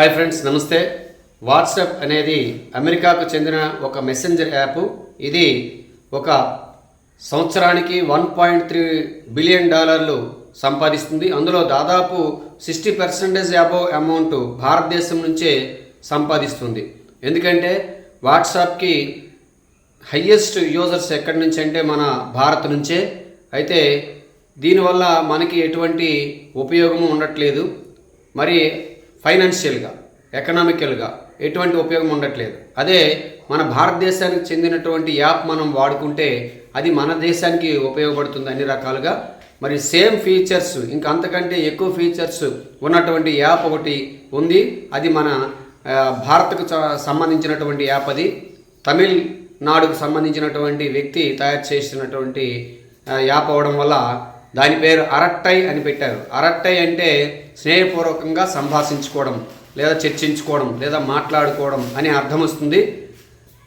Hi friends నమస్తే. WhatsApp అనేది అమెరికాకు చెందిన ఒక మెసెంజర్ యాప్ ఇది ఒక సంవత్సరానికి వన్ పాయింట్ త్రీ బిలియన్ డాలర్లు సంపాదిస్తుంది. అందులో దాదాపు సిక్స్టీ పర్సెంటేజ్ అబోవ్ అమౌంట్ భారతదేశం నుంచే సంపాదిస్తుంది. ఎందుకంటే వాట్సాప్కి హయ్యెస్ట్ యూజర్స్ ఎక్కడి నుంచి అంటే మన భారత్ నుంచే. అయితే దీనివల్ల మనకి ఎటువంటి ఉపయోగము ఉండట్లేదు. మరి ఫైనాన్షియల్గా ఎకనామికల్గా ఎటువంటి ఉపయోగం ఉండట్లేదు. అదే మన భారతదేశానికి చెందినటువంటి యాప్ మనం వాడుకుంటే అది మన దేశానికి ఉపయోగపడుతుంది అన్ని రకాలుగా. మరి సేమ్ ఫీచర్స్ ఇంకా అంతకంటే ఎక్కువ ఫీచర్స్ ఉన్నటువంటి యాప్ ఒకటి ఉంది. అది మన భారత్కు చ- సంబంధించినటువంటి యాప్ అది. తమిళనాడుకు సంబంధించినటువంటి వ్యక్తి తయారు చేసినటువంటి యాప్ అవడం వల్ల దాని పేరు అరట్టై అని పెట్టారు. అరట్టై అంటే స్నేహపూర్వకంగా సంభాషించుకోవడం లేదా చర్చించుకోవడం లేదా మాట్లాడుకోవడం అని అర్థం వస్తుంది.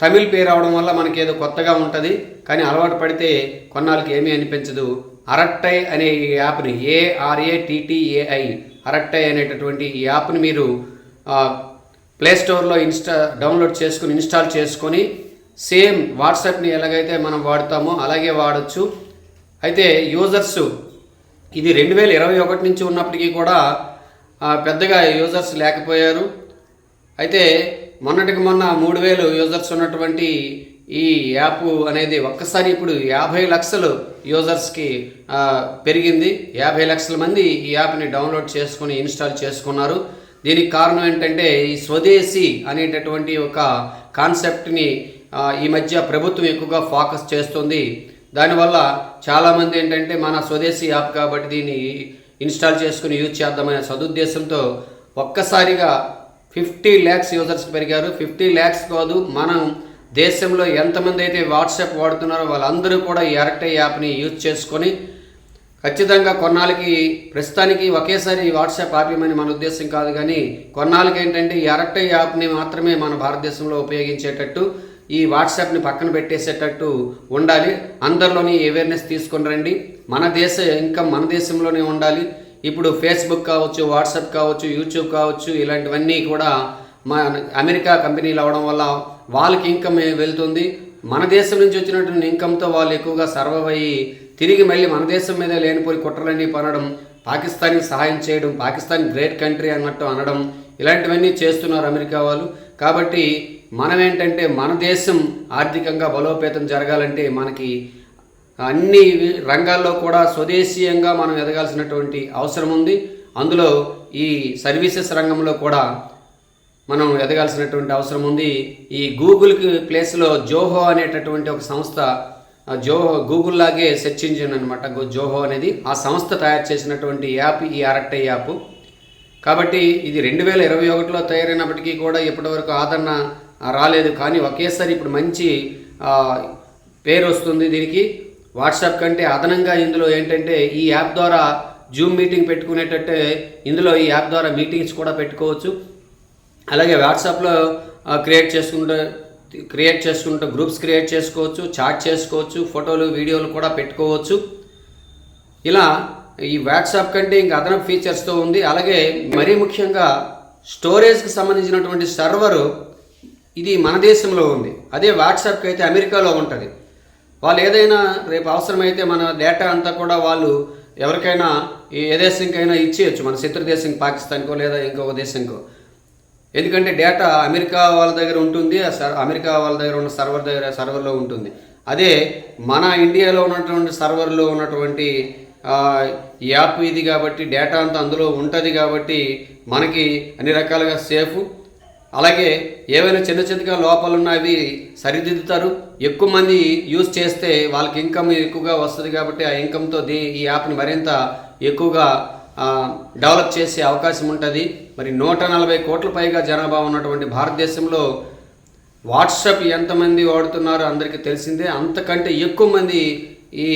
తమిళ్ పేరు అవడం వల్ల మనకి ఏదో కొత్తగా ఉంటుంది కానీ అలవాటు పడితే కొన్నాళ్ళకి ఏమీ అనిపించదు. అరట్టై అనే ఈ యాప్ని ఏఆర్ఏటిటిఏఐ అరట్టై అనేటటువంటి ఈ యాప్ని మీరు ప్లేస్టోర్లో ప్లే స్టోర్లో ఇన్స్టా డౌన్లోడ్ చేసుకుని ఇన్స్టాల్ చేసుకొని సేమ్ వాట్సాప్ని ఎలాగైతే మనం వాడతామో అలాగే వాడచ్చు. అయితే యూజర్స్ ఇది రెండు వేల ఇరవై ఒకటి నుంచి ఉన్నప్పటికీ కూడా పెద్దగా యూజర్స్ లేకపోయారు. అయితే మొన్నటికి మొన్న మూడు వేలు యూజర్స్ ఉన్నటువంటి ఈ యాప్ అనేది ఒక్కసారి ఇప్పుడు యాభై లక్షలు యూజర్స్కి పెరిగింది. యాభై లక్షల మంది ఈ యాప్ని డౌన్లోడ్ చేసుకొని ఇన్స్టాల్ చేసుకున్నారు. దీనికి కారణం ఏంటంటే ఈ స్వదేశీ అనేటటువంటి ఒక కాన్సెప్ట్ని ఈ మధ్య ప్రభుత్వం ఎక్కువగా ఫోకస్ చేస్తుంది. దానివల్ల చాలామంది ఏంటంటే మన స్వదేశీ యాప్ కాబట్టి దీన్ని ఇన్స్టాల్ చేసుకుని యూజ్ చేద్దామనే సదుద్దేశంతో ఒక్కసారిగా ఫిఫ్టీ ల్యాక్స్ యూజర్స్ పెరిగారు. ఫిఫ్టీ ల్యాక్స్ కాదు మనం దేశంలో ఎంతమంది అయితే వాట్సాప్ వాడుతున్నారో వాళ్ళందరూ కూడా ఈ అరక్టే యాప్ని యూజ్ చేసుకొని ఖచ్చితంగా కొన్నాళ్ళకి ప్రస్తుతానికి ఒకేసారి ఈ వాట్సాప్ ఆపేయమని మన ఉద్దేశం కాదు కానీ కొన్నాళ్ళకి ఏంటంటే ఈ అరక్టే యాప్ని మాత్రమే మన భారతదేశంలో ఉపయోగించేటట్టు ఈ వాట్సాప్ని పక్కన పెట్టేసేటట్టు ఉండాలి. అందరిలోని అవేర్నెస్ తీసుకొని రండి. మన దేశ ఇన్కమ్ మన దేశంలోనే ఉండాలి. ఇప్పుడు ఫేస్బుక్ కావచ్చు వాట్సాప్ కావచ్చు యూట్యూబ్ కావచ్చు ఇలాంటివన్నీ కూడా మన అమెరికా కంపెనీలు అవడం వల్ల వాళ్ళకి ఇన్కమ్ వెళ్తుంది. మన దేశం నుంచి వచ్చినటువంటి ఇన్కమ్తో వాళ్ళు ఎక్కువగా సర్వైవ్ అయ్యి తిరిగి మళ్ళీ మన దేశం మీద లేనిపోయి కుట్రలన్నీ పనడం పాకిస్తాన్కి సహాయం చేయడం పాకిస్తాన్ గ్రేట్ కంట్రీ అన్నట్టు అనడం ఇలాంటివన్నీ చేస్తున్నారు అమెరికా వాళ్ళు. కాబట్టి మనం ఏంటంటే మన దేశం ఆర్థికంగా బలోపేతం జరగాలంటే మనకి అన్ని రంగాల్లో కూడా స్వదేశీయంగా మనం ఎదగాల్సినటువంటి అవసరం ఉంది. అందులో ఈ సర్వీసెస్ రంగంలో కూడా మనం ఎదగాల్సినటువంటి అవసరం ఉంది. ఈ గూగుల్కి ప్లేస్లో జోహో అనేటటువంటి ఒక సంస్థ జోహో గూగుల్ లాగే సెర్చ్ ఇంజిన్ అనమాట జోహో అనేది. ఆ సంస్థ తయారు చేసినటువంటి యాప్ ఈ అరక్టే యాప్. కాబట్టి ఇది రెండు వేల ఇరవై ఒకటిలో తయారైనప్పటికీ కూడా ఇప్పటివరకు ఆదరణ రాలేదు. కానీ ఒకేసారి ఇప్పుడు మంచి పేరు వస్తుంది దీనికి. వాట్సాప్ కంటే అదనంగా ఇందులో ఏంటంటే ఈ యాప్ ద్వారా జూమ్ మీటింగ్ పెట్టుకునేటట్టే ఇందులో ఈ యాప్ ద్వారా మీటింగ్స్ కూడా పెట్టుకోవచ్చు. అలాగే వాట్సాప్లో క్రియేట్ చేసుకుంటే క్రియేట్ చేసుకుంటూ గ్రూప్స్ క్రియేట్ చేసుకోవచ్చు చాట్ చేసుకోవచ్చు ఫోటోలు వీడియోలు కూడా పెట్టుకోవచ్చు. ఇలా ఈ వాట్సాప్ కంటే ఇంకా అదనపు ఫీచర్స్తో ఉంది. అలాగే మరీ ముఖ్యంగా స్టోరేజ్కి సంబంధించినటువంటి సర్వరు ఇది మన దేశంలో ఉంది. అదే వాట్సాప్కి అయితే అమెరికాలో ఉంటుంది. వాళ్ళు ఏదైనా రేపు అవసరమైతే మన డేటా అంతా కూడా వాళ్ళు ఎవరికైనా ఏ దేశంకైనా ఇచ్చేయచ్చు. మన శత్రు దేశం పాకిస్తాన్కో లేదా ఇంకొక దేశంకో. ఎందుకంటే డేటా అమెరికా వాళ్ళ దగ్గర ఉంటుంది ఆ అమెరికా వాళ్ళ దగ్గర ఉన్న సర్వర్ దగ్గర సర్వర్లో ఉంటుంది. అదే మన ఇండియాలో ఉన్నటువంటి సర్వర్లో ఉన్నటువంటి యాప్ ఇది కాబట్టి డేటా అంతా అందులో ఉంటుంది కాబట్టి మనకి అన్ని రకాలుగా సేఫ్. అలాగే ఏవైనా చిన్న చిన్నగా లోపాలు ఉన్నవి సరిదిద్దుతారు. ఎక్కువ మంది యూజ్ చేస్తే వాళ్ళకి ఇన్కమ్ ఎక్కువగా వస్తుంది కాబట్టి ఆ ఇన్కమ్తో దీ ఈ యాప్ని మరింత ఎక్కువగా డెవలప్ చేసే అవకాశం ఉంటుంది. మరి నూట నలభై కోట్ల పైగా జనాభా ఉన్నటువంటి భారతదేశంలో వాట్సాప్ ఎంతమంది వాడుతున్నారో అందరికీ తెలిసిందే. అంతకంటే ఎక్కువ మంది ఈ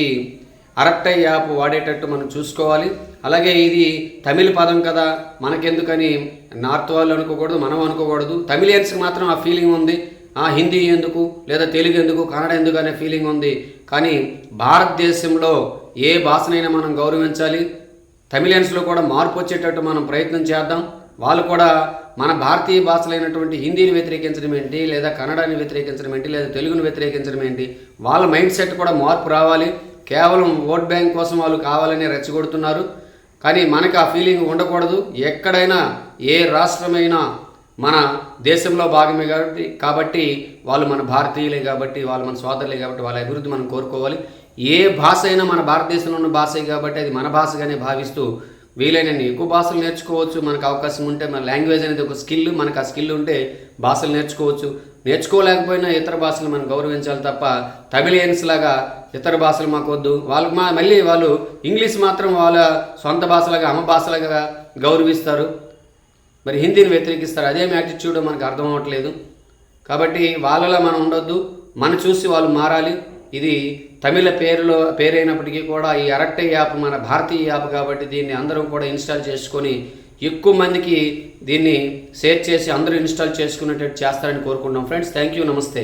అరట్టై యాప్ వాడేటట్టు మనం చూసుకోవాలి. అలాగే ఇది తమిళ పదం కదా మనకెందుకని నార్త్ వాళ్ళు అనుకోకూడదు మనం అనుకోకూడదు. తమిళియన్స్కి మాత్రం ఆ ఫీలింగ్ ఉంది. ఆ హిందీ ఎందుకు లేదా తెలుగు ఎందుకు కన్నడ ఎందుకు అనే ఫీలింగ్ ఉంది. కానీ భారతదేశంలో ఏ భాషనైనా మనం గౌరవించాలి. తమిళియన్స్లో కూడా మార్పు వచ్చేటట్టు మనం ప్రయత్నం చేద్దాం. వాళ్ళు కూడా మన భారతీయ భాషలైనటువంటి హిందీని వ్యతిరేకించడం ఏంటి లేదా కన్నడాన్ని వ్యతిరేకించడం ఏంటి లేదా తెలుగుని వ్యతిరేకించడం ఏంటి వాళ్ళ మైండ్ సెట్ కూడా మార్పు రావాలి. కేవలం ఓట్ బ్యాంక్ కోసం వాళ్ళు కావాలని రెచ్చగొడుతున్నారు. కానీ మనకు ఆ ఫీలింగ్ ఉండకూడదు. ఎక్కడైనా ఏ రాష్ట్రమైనా మన దేశంలో భాగమే కాబట్టి కాబట్టి వాళ్ళు మన భారతీయులే కాబట్టి వాళ్ళు మన సోదరులే కాబట్టి వాళ్ళ అభివృద్ధి మనం కోరుకోవాలి. ఏ భాష అయినా మన భారతదేశంలో ఉన్న భాషే కాబట్టి అది మన భాషగానే భావిస్తూ వీలైనన్ని ఎక్కువ భాషలు నేర్చుకోవచ్చు. మనకు అవకాశం ఉంటే మన లాంగ్వేజ్ అనేది ఒక స్కిల్ మనకు ఆ స్కిల్ ఉంటే భాషలు నేర్చుకోవచ్చు. నేర్చుకోలేకపోయినా ఇతర భాషలు మనం గౌరవించాలి తప్ప తమిళియన్స్ లాగా ఇతర భాషలు మాకు వద్దు. వాళ్ళకి మా మళ్ళీ వాళ్ళు ఇంగ్లీష్ మాత్రం వాళ్ళ సొంత భాషలాగా అమ్మ భాషలాగా గౌరవిస్తారు. మరి హిందీని వ్యతిరేకిస్తారు. అదేం యాటిట్యూడ్ మనకు అర్థం అవ్వట్లేదు. కాబట్టి వాళ్ళలా మనం ఉండొద్దు. మన చూసి వాళ్ళు మారాలి. ఇది తమిళ పేరులో పేరైనప్పటికీ కూడా ఈ అరక్ట యాప్ మన భారతీయ యాప్ కాబట్టి దీన్ని అందరూ కూడా ఇన్స్టాల్ చేసుకొని ఎక్కువ మందికి దీన్ని షేర్ చేసి అందరూ ఇన్స్టాల్ చేసుకునేటట్టు చేస్తారని కోరుకుంటున్నాం. ఫ్రెండ్స్ థ్యాంక్ యూ నమస్తే.